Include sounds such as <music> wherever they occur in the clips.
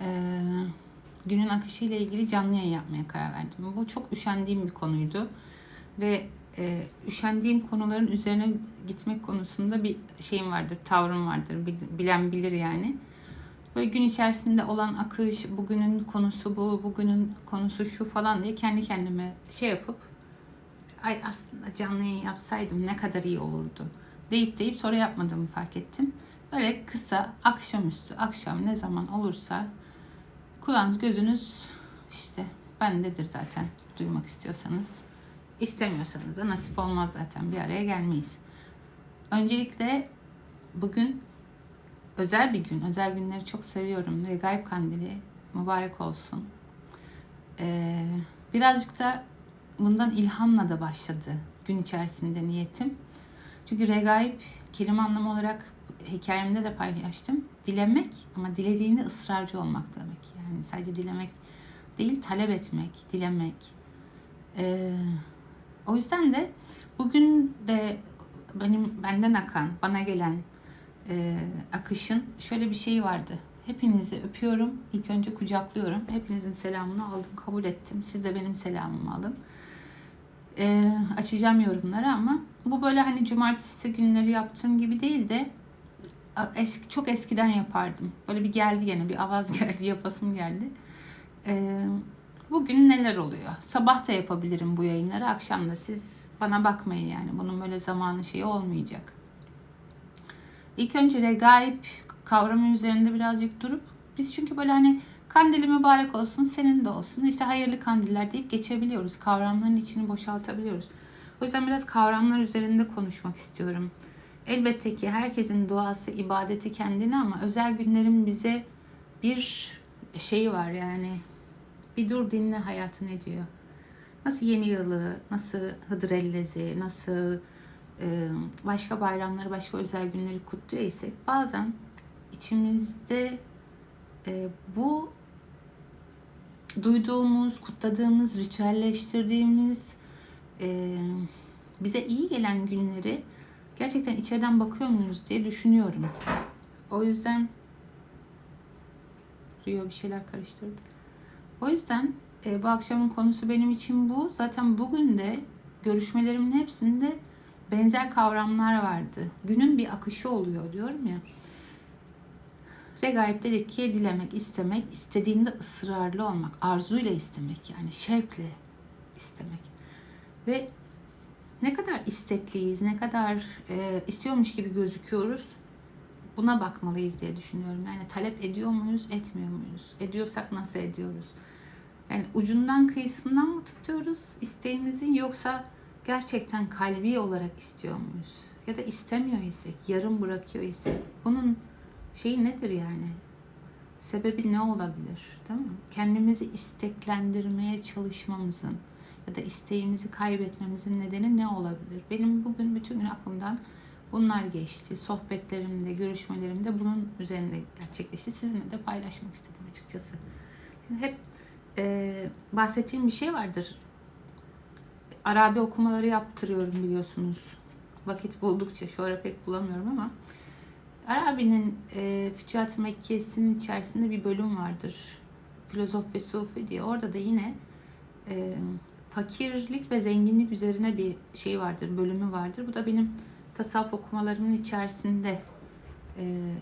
Ee, günün akışı ile ilgili canlı yayın yapmaya karar verdim. Bu çok üşendiğim bir konuydu ve e, üşendiğim konuların üzerine gitmek konusunda bir şeyim vardır, tavrım vardır. Bil- Bilen bilir yani. Böyle gün içerisinde olan akış, bugünün konusu bu, bugünün konusu şu falan diye kendi kendime şey yapıp ay aslında canlı yayın yapsaydım ne kadar iyi olurdu deyip deyip sonra yapmadığımı fark ettim. Böyle kısa akşamüstü akşam ne zaman olursa kulağınız gözünüz işte bendedir zaten duymak istiyorsanız. istemiyorsanız da nasip olmaz zaten bir araya gelmeyiz. Öncelikle bugün özel bir gün. Özel günleri çok seviyorum. Regaib Kandili mübarek olsun. Ee, birazcık da bundan ilhamla da başladı gün içerisinde niyetim. Çünkü regaib kelime anlamı olarak hikayemde de paylaştım. Dilemek ama dilediğinde ısrarcı olmak demek. Yani sadece dilemek değil, talep etmek, dilemek. Ee, o yüzden de bugün de benim benden akan, bana gelen e, akışın şöyle bir şeyi vardı. Hepinizi öpüyorum. İlk önce kucaklıyorum. Hepinizin selamını aldım, kabul ettim. Siz de benim selamımı alın. E, açacağım yorumları ama bu böyle hani cumartesi günleri yaptığım gibi değil de eski çok eskiden yapardım. Böyle bir geldi gene bir avaz <laughs> geldi, yapasım geldi. E, bugün neler oluyor? Sabah da yapabilirim bu yayınları, akşam da siz bana bakmayın yani. Bunun böyle zamanı şeyi olmayacak. İlk önce regaib kavramı üzerinde birazcık durup biz çünkü böyle hani kandili mübarek olsun senin de olsun işte hayırlı kandiller deyip geçebiliyoruz. Kavramların içini boşaltabiliyoruz. O yüzden biraz kavramlar üzerinde konuşmak istiyorum. Elbette ki herkesin duası, ibadeti kendine ama özel günlerin bize bir şeyi var yani. Bir dur dinle hayatı ne diyor. Nasıl yeni yılı, nasıl Hıdrellezi, nasıl başka bayramları, başka özel günleri kutluyor isek bazen içimizde bu duyduğumuz, kutladığımız, ritüelleştirdiğimiz bize iyi gelen günleri gerçekten içeriden bakıyor muyuz diye düşünüyorum. O yüzden Rio bir şeyler karıştırdı. O yüzden e, bu akşamın konusu benim için bu. Zaten bugün de görüşmelerimin hepsinde benzer kavramlar vardı. Günün bir akışı oluyor diyorum ya. Regaib dedik ki dilemek, istemek, istediğinde ısrarlı olmak, arzuyla istemek yani şevkle istemek. Ve ne kadar istekliyiz, ne kadar e, istiyormuş gibi gözüküyoruz buna bakmalıyız diye düşünüyorum. Yani talep ediyor muyuz, etmiyor muyuz? Ediyorsak nasıl ediyoruz? Yani ucundan kıyısından mı tutuyoruz isteğimizin yoksa gerçekten kalbi olarak istiyor muyuz? Ya da istemiyor isek, yarım bırakıyor isek bunun şeyi nedir yani? Sebebi ne olabilir? Değil mi? Kendimizi isteklendirmeye çalışmamızın ya da isteğimizi kaybetmemizin nedeni ne olabilir? Benim bugün bütün gün aklımdan bunlar geçti. Sohbetlerimde, görüşmelerimde bunun üzerinde gerçekleşti. Sizinle de paylaşmak istedim açıkçası. Şimdi hep e, bahsettiğim bir şey vardır. Arabi okumaları yaptırıyorum biliyorsunuz. Vakit buldukça şu ara pek bulamıyorum ama Arabi'nin e, Fütuhat-ı Mekke'sinin içerisinde bir bölüm vardır. Filozof ve Sufi diye. Orada da yine e, fakirlik ve zenginlik üzerine bir şey vardır, bölümü vardır. Bu da benim tasavvuf okumalarımın içerisinde e,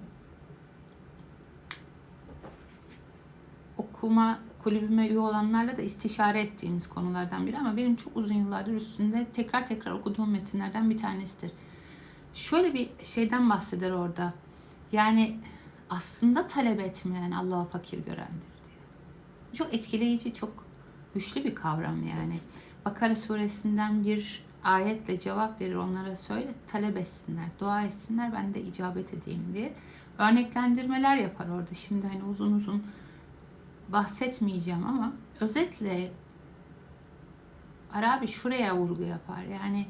okuma kulübüme üye olanlarla da istişare ettiğimiz konulardan biri ama benim çok uzun yıllardır üstünde tekrar tekrar okuduğum metinlerden bir tanesidir. Şöyle bir şeyden bahseder orada. Yani aslında talep etmeyen Allah'a fakir görendir diye. Çok etkileyici, çok güçlü bir kavram yani. Bakara suresinden bir ayetle cevap verir onlara söyle talep etsinler, dua etsinler ben de icabet edeyim diye. Örneklendirmeler yapar orada. Şimdi hani uzun uzun bahsetmeyeceğim ama özetle Arabi şuraya vurgu yapar. Yani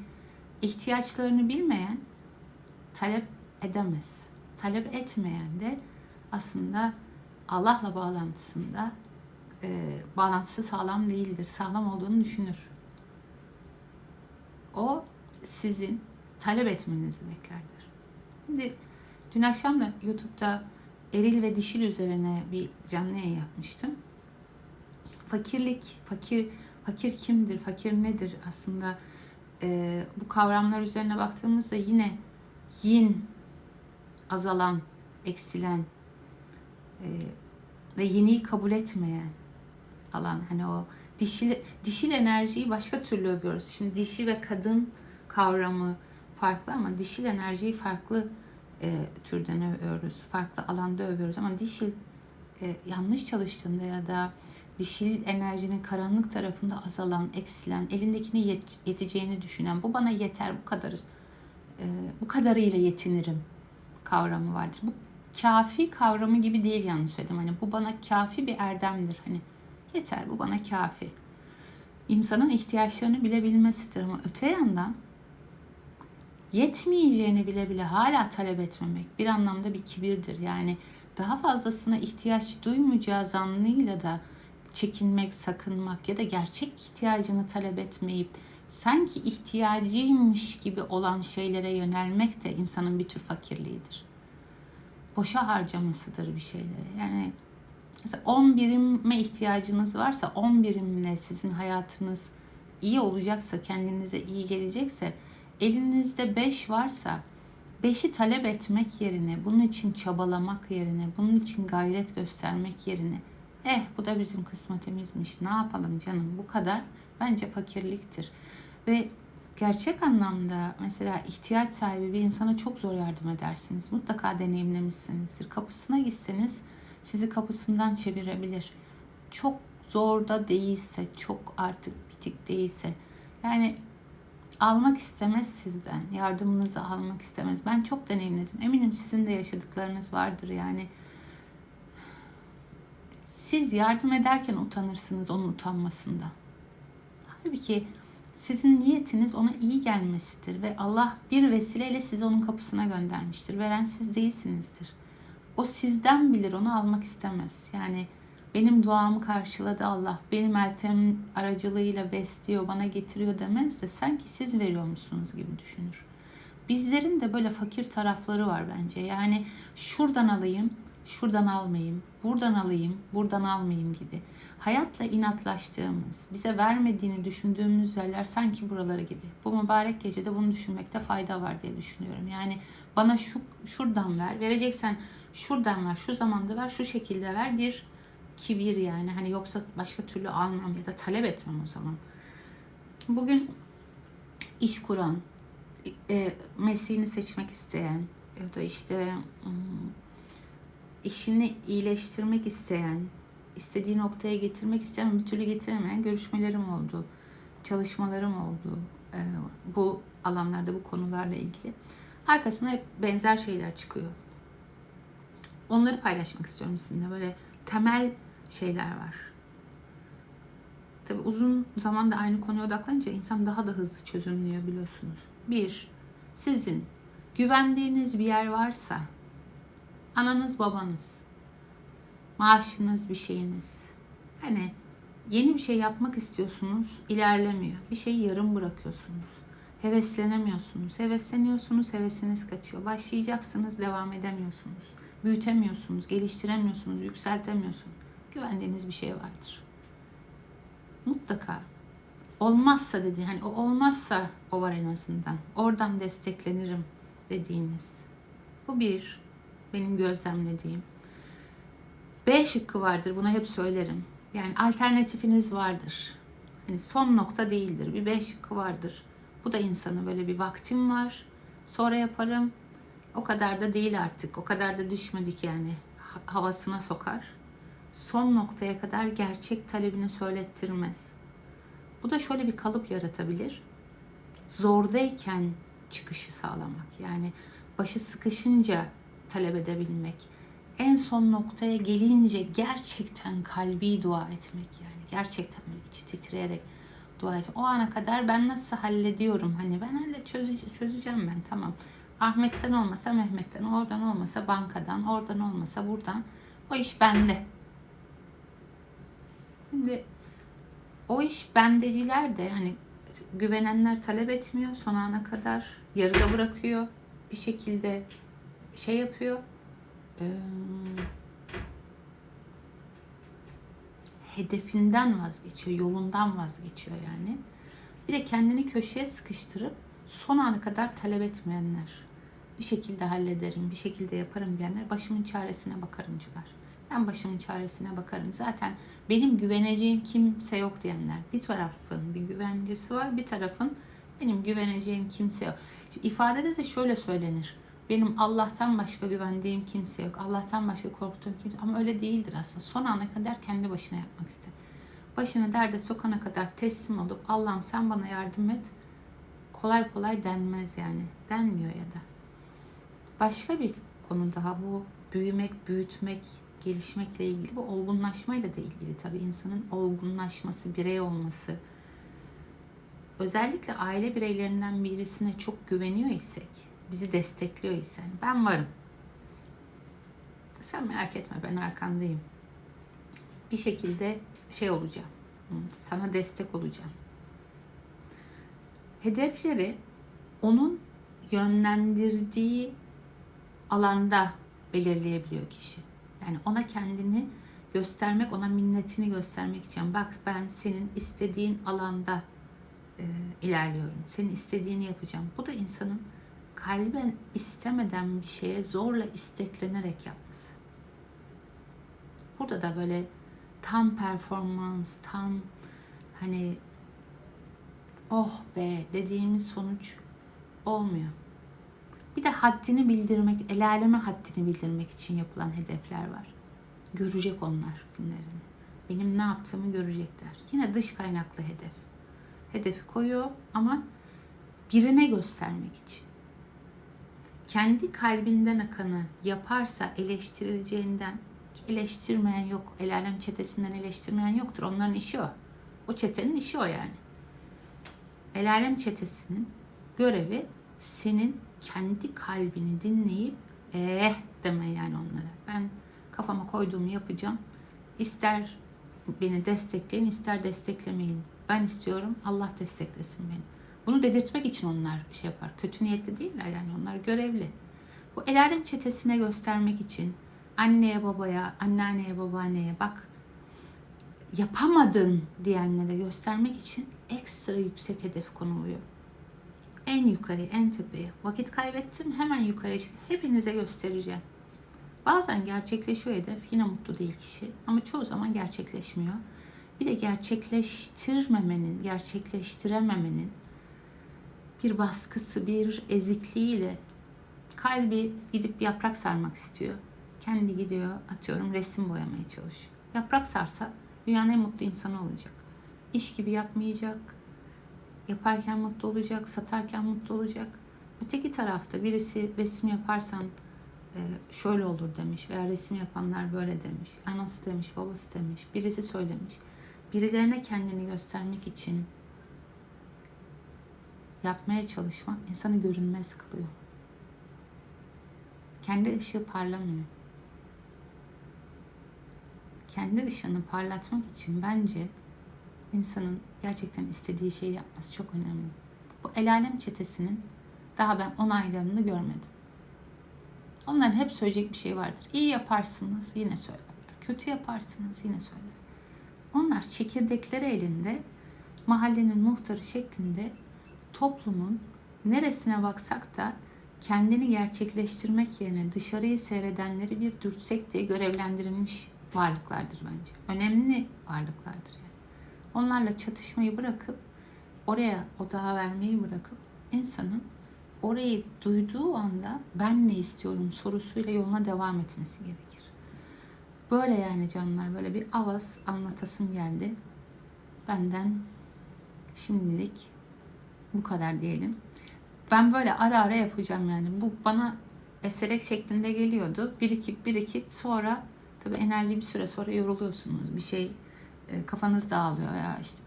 ihtiyaçlarını bilmeyen talep edemez. Talep etmeyen de aslında Allah'la bağlantısında e, bağlantısı sağlam değildir. Sağlam olduğunu düşünür. O sizin talep etmenizi beklerdir. Şimdi dün akşam da YouTube'da eril ve dişil üzerine bir canlı yayın yapmıştım. Fakirlik, fakir fakir kimdir, fakir nedir aslında e, bu kavramlar üzerine baktığımızda yine yin, azalan, eksilen e, ve yeniyi kabul etmeyen alan hani o dişil dişil enerjiyi başka türlü övüyoruz. Şimdi dişi ve kadın kavramı farklı ama dişil enerjiyi farklı e, türden övüyoruz. Farklı alanda övüyoruz ama dişil e, yanlış çalıştığında ya da dişil enerjinin karanlık tarafında azalan, eksilen, elindekini yet- yeteceğini düşünen, bu bana yeter, bu kadar e, bu kadarıyla yetinirim kavramı vardır. Bu kafi kavramı gibi değil yanlış söyledim. Hani bu bana kafi bir erdemdir. Hani yeter bu bana kafi. İnsanın ihtiyaçlarını bilebilmesidir ama öte yandan yetmeyeceğini bile bile hala talep etmemek bir anlamda bir kibirdir. Yani daha fazlasına ihtiyaç duymayacağı zannıyla da çekinmek, sakınmak ya da gerçek ihtiyacını talep etmeyip sanki ihtiyacıymış gibi olan şeylere yönelmek de insanın bir tür fakirliğidir. Boşa harcamasıdır bir şeyleri. Yani mesela 10 birime ihtiyacınız varsa 10 birimle sizin hayatınız iyi olacaksa, kendinize iyi gelecekse, elinizde 5 varsa 5'i talep etmek yerine, bunun için çabalamak yerine, bunun için gayret göstermek yerine eh bu da bizim kısmetimizmiş ne yapalım canım bu kadar bence fakirliktir. Ve gerçek anlamda mesela ihtiyaç sahibi bir insana çok zor yardım edersiniz. Mutlaka deneyimlemişsinizdir. Kapısına gitseniz sizi kapısından çevirebilir. Çok zor da değilse, çok artık bitik değilse. Yani almak istemez sizden. Yardımınızı almak istemez. Ben çok deneyimledim. Eminim sizin de yaşadıklarınız vardır yani. Siz yardım ederken utanırsınız onun utanmasından. Halbuki sizin niyetiniz ona iyi gelmesidir ve Allah bir vesileyle sizi onun kapısına göndermiştir. Veren siz değilsinizdir. O sizden bilir, onu almak istemez. Yani benim duamı karşıladı Allah, benim eltem aracılığıyla besliyor, bana getiriyor demez de sanki siz veriyormuşsunuz gibi düşünür. Bizlerin de böyle fakir tarafları var bence. Yani şuradan alayım, şuradan almayayım, buradan alayım, buradan almayayım gibi. Hayatla inatlaştığımız, bize vermediğini düşündüğümüz yerler sanki buraları gibi. Bu mübarek gecede bunu düşünmekte fayda var diye düşünüyorum. Yani bana şu şuradan ver, vereceksen şuradan ver, şu zamanda ver, şu şekilde ver bir kibir yani. Hani yoksa başka türlü almam ya da talep etmem o zaman. Bugün iş kuran, e, mesleğini seçmek isteyen ya da işte hmm, işini iyileştirmek isteyen, istediği noktaya getirmek isteyen bir türlü getiremeyen görüşmelerim oldu. Çalışmalarım oldu. E, bu alanlarda, bu konularla ilgili. Arkasında hep benzer şeyler çıkıyor. Onları paylaşmak istiyorum sizinle. Böyle temel şeyler var. Tabi uzun zamanda aynı konuya odaklanınca insan daha da hızlı çözümlüyor biliyorsunuz. Bir, sizin güvendiğiniz bir yer varsa, ananız babanız, maaşınız bir şeyiniz, hani yeni bir şey yapmak istiyorsunuz, ilerlemiyor. Bir şeyi yarım bırakıyorsunuz. Heveslenemiyorsunuz. Hevesleniyorsunuz, hevesiniz kaçıyor. Başlayacaksınız, devam edemiyorsunuz. Büyütemiyorsunuz, geliştiremiyorsunuz, yükseltemiyorsunuz. Güvendiğiniz bir şey vardır. Mutlaka. Olmazsa dedi, hani o olmazsa o var en azından. Oradan desteklenirim dediğiniz. Bu bir benim gözlemlediğim. B şıkkı vardır. Buna hep söylerim. Yani alternatifiniz vardır. Hani son nokta değildir. Bir B şıkkı vardır. Bu da insanı böyle bir vaktim var. Sonra yaparım. O kadar da değil artık. O kadar da düşmedik yani. Ha- Havasına sokar. Son noktaya kadar gerçek talebini söylettirmez. Bu da şöyle bir kalıp yaratabilir. Zordayken çıkışı sağlamak. Yani başı sıkışınca talep edebilmek. En son noktaya gelince gerçekten kalbi dua etmek yani. Gerçekten böyle içi titreyerek dua etmek. O ana kadar ben nasıl hallediyorum? Hani ben hallet çözeceğim, çözeceğim ben tamam. Ahmet'ten olmasa Mehmet'ten, oradan olmasa bankadan, oradan olmasa buradan. O iş bende. Şimdi o iş bendeciler de hani güvenenler talep etmiyor son ana kadar yarıda bırakıyor bir şekilde şey yapıyor e, hedefinden vazgeçiyor, yolundan vazgeçiyor yani. Bir de kendini köşeye sıkıştırıp son ana kadar talep etmeyenler. Bir şekilde hallederim, bir şekilde yaparım diyenler başımın çaresine bakarımcılar. Ben başımın çaresine bakarım. Zaten benim güveneceğim kimse yok diyenler. Bir tarafın bir güvencesi var, bir tarafın benim güveneceğim kimse yok. Şimdi ifadede de şöyle söylenir. Benim Allah'tan başka güvendiğim kimse yok. Allah'tan başka korktuğum kimse Ama öyle değildir aslında. Son ana kadar kendi başına yapmak ister. Başını derde sokana kadar teslim olup Allah'ım sen bana yardım et. Kolay kolay denmez yani. Denmiyor ya da. Başka bir konu daha bu büyümek, büyütmek, gelişmekle ilgili. Bu olgunlaşmayla da ilgili tabii insanın olgunlaşması, birey olması. Özellikle aile bireylerinden birisine çok güveniyor isek, bizi destekliyor ise hani ben varım. Sen merak etme ben arkandayım. Bir şekilde şey olacağım. Sana destek olacağım. Hedefleri onun yönlendirdiği alanda belirleyebiliyor kişi. Yani ona kendini göstermek, ona minnetini göstermek için bak ben senin istediğin alanda e, ilerliyorum. Senin istediğini yapacağım. Bu da insanın kalben istemeden bir şeye zorla isteklenerek yapması. Burada da böyle tam performans, tam hani oh be dediğimiz sonuç olmuyor. Bir de haddini bildirmek, el haddini bildirmek için yapılan hedefler var. Görecek onlar günlerini. Benim ne yaptığımı görecekler. Yine dış kaynaklı hedef. Hedefi koyuyor ama birine göstermek için. Kendi kalbinden akanı yaparsa eleştirileceğinden eleştirmeyen yok. El alem çetesinden eleştirmeyen yoktur. Onların işi o. O çetenin işi o yani. El alem çetesinin görevi senin kendi kalbini dinleyip eh deme yani onlara. Ben kafama koyduğumu yapacağım. İster beni destekleyin ister desteklemeyin. Ben istiyorum Allah desteklesin beni. Bunu dedirtmek için onlar şey yapar. Kötü niyetli değiller yani onlar görevli. Bu el alem çetesine göstermek için anneye babaya, anneanneye babaanneye bak yapamadın diyenlere göstermek için ekstra yüksek hedef konuluyor. En yukarı, en tepeye. Vakit kaybettim hemen yukarı çık. Hepinize göstereceğim. Bazen gerçekleşiyor hedef. Yine mutlu değil kişi. Ama çoğu zaman gerçekleşmiyor. Bir de gerçekleştirmemenin, gerçekleştirememenin bir baskısı, bir ezikliğiyle kalbi gidip yaprak sarmak istiyor. Kendi gidiyor, atıyorum resim boyamaya çalışıyor. Yaprak sarsa dünyanın en mutlu insanı olacak. İş gibi yapmayacak, yaparken mutlu olacak, satarken mutlu olacak. Öteki tarafta birisi resim yaparsan e, şöyle olur demiş veya resim yapanlar böyle demiş. Anası demiş, babası demiş, birisi söylemiş. Birilerine kendini göstermek için yapmaya çalışmak insanı görünmez kılıyor. Kendi ışığı parlamıyor. Kendi ışığını parlatmak için bence insanın gerçekten istediği şeyi yapması çok önemli. Bu el alem çetesinin daha ben onaylarını görmedim. Onların hep söyleyecek bir şey vardır. İyi yaparsınız yine söylerler. Kötü yaparsınız yine söylerler. Onlar çekirdekleri elinde mahallenin muhtarı şeklinde toplumun neresine baksak da kendini gerçekleştirmek yerine dışarıyı seyredenleri bir dürtsek diye görevlendirilmiş varlıklardır bence. Önemli varlıklardır yani. Onlarla çatışmayı bırakıp oraya odağa vermeyi bırakıp insanın orayı duyduğu anda ben ne istiyorum sorusuyla yoluna devam etmesi gerekir. Böyle yani canlar böyle bir avaz anlatasım geldi. Benden şimdilik bu kadar diyelim. Ben böyle ara ara yapacağım yani. Bu bana eserek şeklinde geliyordu. Birikip birikip sonra tabii enerji bir süre sonra yoruluyorsunuz. Bir şey e, kafanız dağılıyor ya işte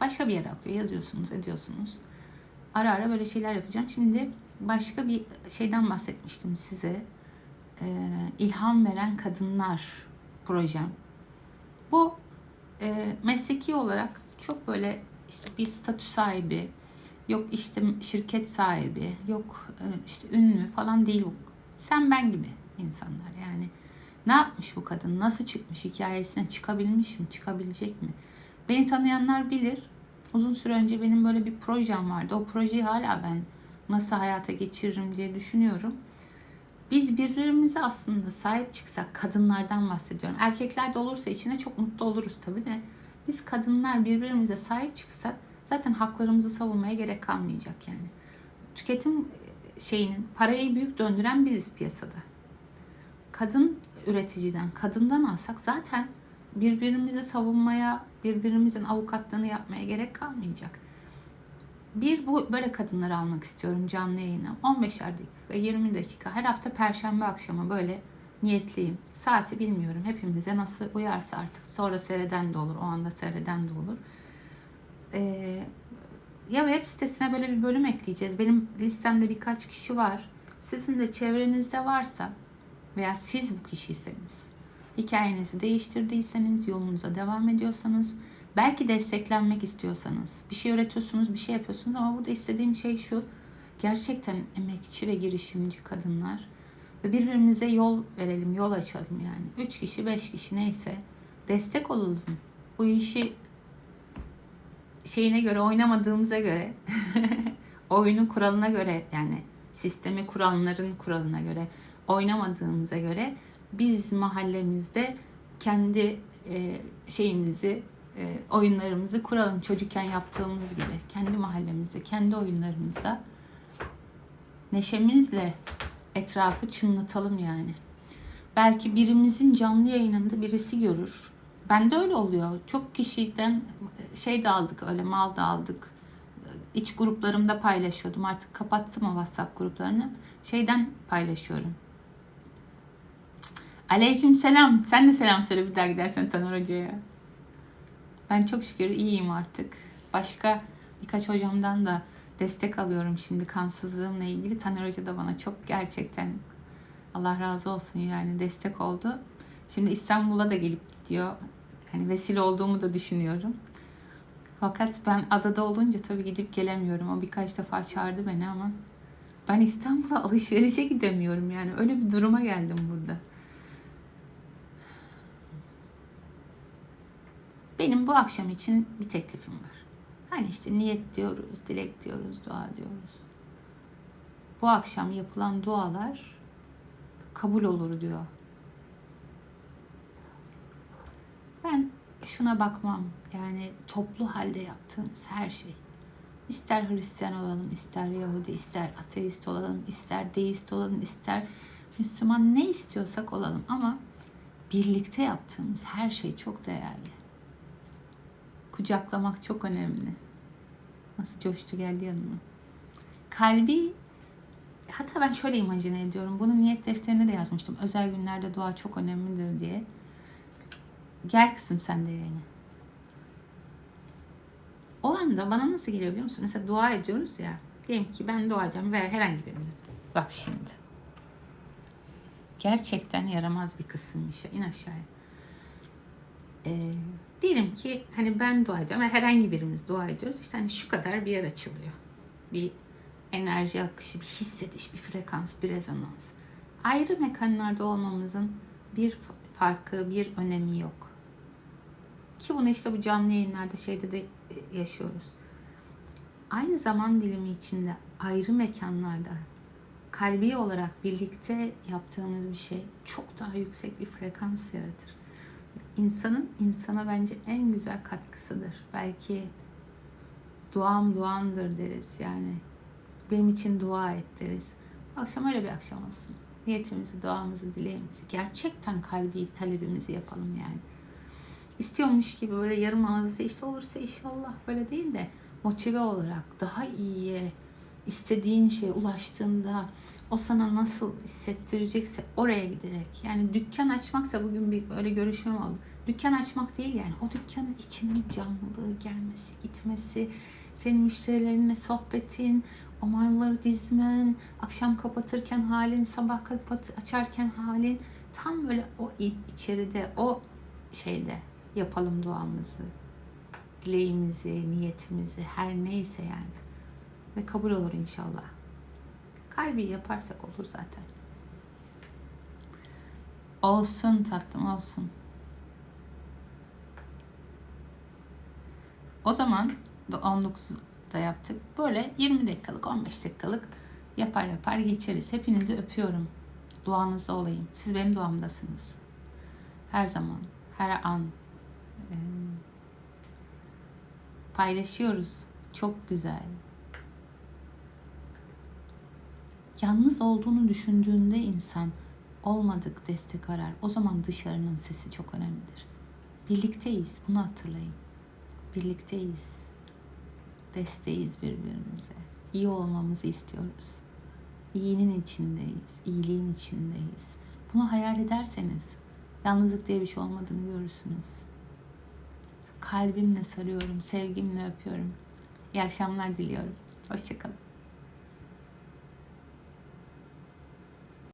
başka bir yere akıyor. Yazıyorsunuz, ediyorsunuz. Ara ara böyle şeyler yapacağım. Şimdi başka bir şeyden bahsetmiştim size. Ee, ilham veren kadınlar projem. Bu e, mesleki olarak çok böyle işte bir statü sahibi, yok işte şirket sahibi, yok e, işte ünlü falan değil bu. Sen ben gibi insanlar. Yani ne yapmış bu kadın? Nasıl çıkmış? Hikayesine çıkabilmiş mi? Çıkabilecek mi? Beni tanıyanlar bilir. Uzun süre önce benim böyle bir projem vardı. O projeyi hala ben nasıl hayata geçiririm diye düşünüyorum. Biz birbirimize aslında sahip çıksak kadınlardan bahsediyorum. Erkekler de olursa içine çok mutlu oluruz tabii de. Biz kadınlar birbirimize sahip çıksak zaten haklarımızı savunmaya gerek kalmayacak yani. Tüketim şeyinin parayı büyük döndüren biziz piyasada. Kadın üreticiden, kadından alsak zaten birbirimizi savunmaya, birbirimizin avukatlığını yapmaya gerek kalmayacak. Bir bu böyle kadınları almak istiyorum canlı yayına. 15'er dakika, 20 dakika. Her hafta perşembe akşamı böyle niyetliyim. Saati bilmiyorum. Hepimize nasıl uyarsa artık. Sonra seyreden de olur. O anda seyreden de olur. Ee, ya web sitesine böyle bir bölüm ekleyeceğiz. Benim listemde birkaç kişi var. Sizin de çevrenizde varsa veya siz bu kişiyseniz, hikayenizi değiştirdiyseniz, yolunuza devam ediyorsanız, belki desteklenmek istiyorsanız, bir şey öğretiyorsunuz, bir şey yapıyorsunuz ama burada istediğim şey şu. Gerçekten emekçi ve girişimci kadınlar ve birbirimize yol verelim, yol açalım yani. Üç kişi, beş kişi neyse destek olalım. Bu işi şeyine göre oynamadığımıza göre <laughs> oyunun kuralına göre yani sistemi kuranların kuralına göre oynamadığımıza göre biz mahallemizde kendi e, şeyimizi e, oyunlarımızı kuralım çocukken yaptığımız gibi kendi mahallemizde kendi oyunlarımızda neşemizle etrafı çınlatalım yani. Belki birimizin canlı yayınında birisi görür. Bende öyle oluyor. Çok kişiden şey de aldık öyle mal da aldık. İç gruplarımda paylaşıyordum. Artık kapattım o WhatsApp gruplarını. Şeyden paylaşıyorum. Aleyküm selam. Sen de selam söyle bir daha gidersen Taner Hoca'ya. Ben çok şükür iyiyim artık. Başka birkaç hocamdan da destek alıyorum şimdi kansızlığımla ilgili. Taner Hoca da bana çok gerçekten Allah razı olsun yani destek oldu. Şimdi İstanbul'a da gelip gidiyor. Hani vesile olduğumu da düşünüyorum. Fakat ben adada olunca tabii gidip gelemiyorum. O birkaç defa çağırdı beni ama ben İstanbul'a alışverişe gidemiyorum yani. Öyle bir duruma geldim burada. Benim bu akşam için bir teklifim var. Hani işte niyet diyoruz, dilek diyoruz, dua diyoruz. Bu akşam yapılan dualar kabul olur diyor. Ben şuna bakmam. Yani toplu halde yaptığımız her şey. İster Hristiyan olalım, ister Yahudi, ister ateist olalım, ister deist olalım, ister Müslüman ne istiyorsak olalım ama birlikte yaptığımız her şey çok değerli. Kucaklamak çok önemli. Nasıl coştu geldi yanıma. Kalbi hatta ben şöyle imajine ediyorum. Bunu niyet defterine de yazmıştım. Özel günlerde dua çok önemlidir diye. Gel kızım sen de yayına. O anda bana nasıl geliyor biliyor musun? Mesela dua ediyoruz ya. Diyelim ki ben dua ediyorum ve herhangi birimiz. Bak şimdi. Gerçekten yaramaz bir kısımmış. İn aşağıya. Ee, diyelim ki hani ben dua ediyorum ve herhangi birimiz dua ediyoruz. İşte hani şu kadar bir yer açılıyor. Bir enerji akışı, bir hissediş, bir frekans, bir rezonans. Ayrı mekanlarda olmamızın bir farkı, bir önemi yok. Ki bunu işte bu canlı yayınlarda şeyde de yaşıyoruz. Aynı zaman dilimi içinde ayrı mekanlarda kalbi olarak birlikte yaptığımız bir şey çok daha yüksek bir frekans yaratır. İnsanın insana bence en güzel katkısıdır. Belki duam duandır deriz yani. Benim için dua et deriz. Akşam öyle bir akşam olsun. Niyetimizi, duamızı, dileğimizi, gerçekten kalbi talebimizi yapalım yani istiyormuş gibi böyle yarım ağızda işte olursa inşallah böyle değil de motive olarak daha iyiye istediğin şeye ulaştığında o sana nasıl hissettirecekse oraya giderek yani dükkan açmaksa bugün bir öyle görüşmem oldu. Dükkan açmak değil yani o dükkanın içinin canlılığı gelmesi, gitmesi, senin müşterilerinle sohbetin, o malları dizmen, akşam kapatırken halin, sabah kapat açarken halin tam böyle o içeride, o şeyde yapalım duamızı, dileğimizi, niyetimizi, her neyse yani. Ve kabul olur inşallah. Kalbi yaparsak olur zaten. Olsun tatlım olsun. O zaman da 19'da yaptık. Böyle 20 dakikalık 15 dakikalık yapar yapar geçeriz. Hepinizi öpüyorum. Duanızda olayım. Siz benim duamdasınız. Her zaman, her an. Paylaşıyoruz. Çok güzel. Yalnız olduğunu düşündüğünde insan olmadık destek arar. O zaman dışarının sesi çok önemlidir. Birlikteyiz. Bunu hatırlayın. Birlikteyiz. Desteğiz birbirimize. İyi olmamızı istiyoruz. İyinin içindeyiz. iyiliğin içindeyiz. Bunu hayal ederseniz yalnızlık diye bir şey olmadığını görürsünüz. Kalbimle sarıyorum, sevgimle öpüyorum. İyi akşamlar diliyorum. Hoşçakalın.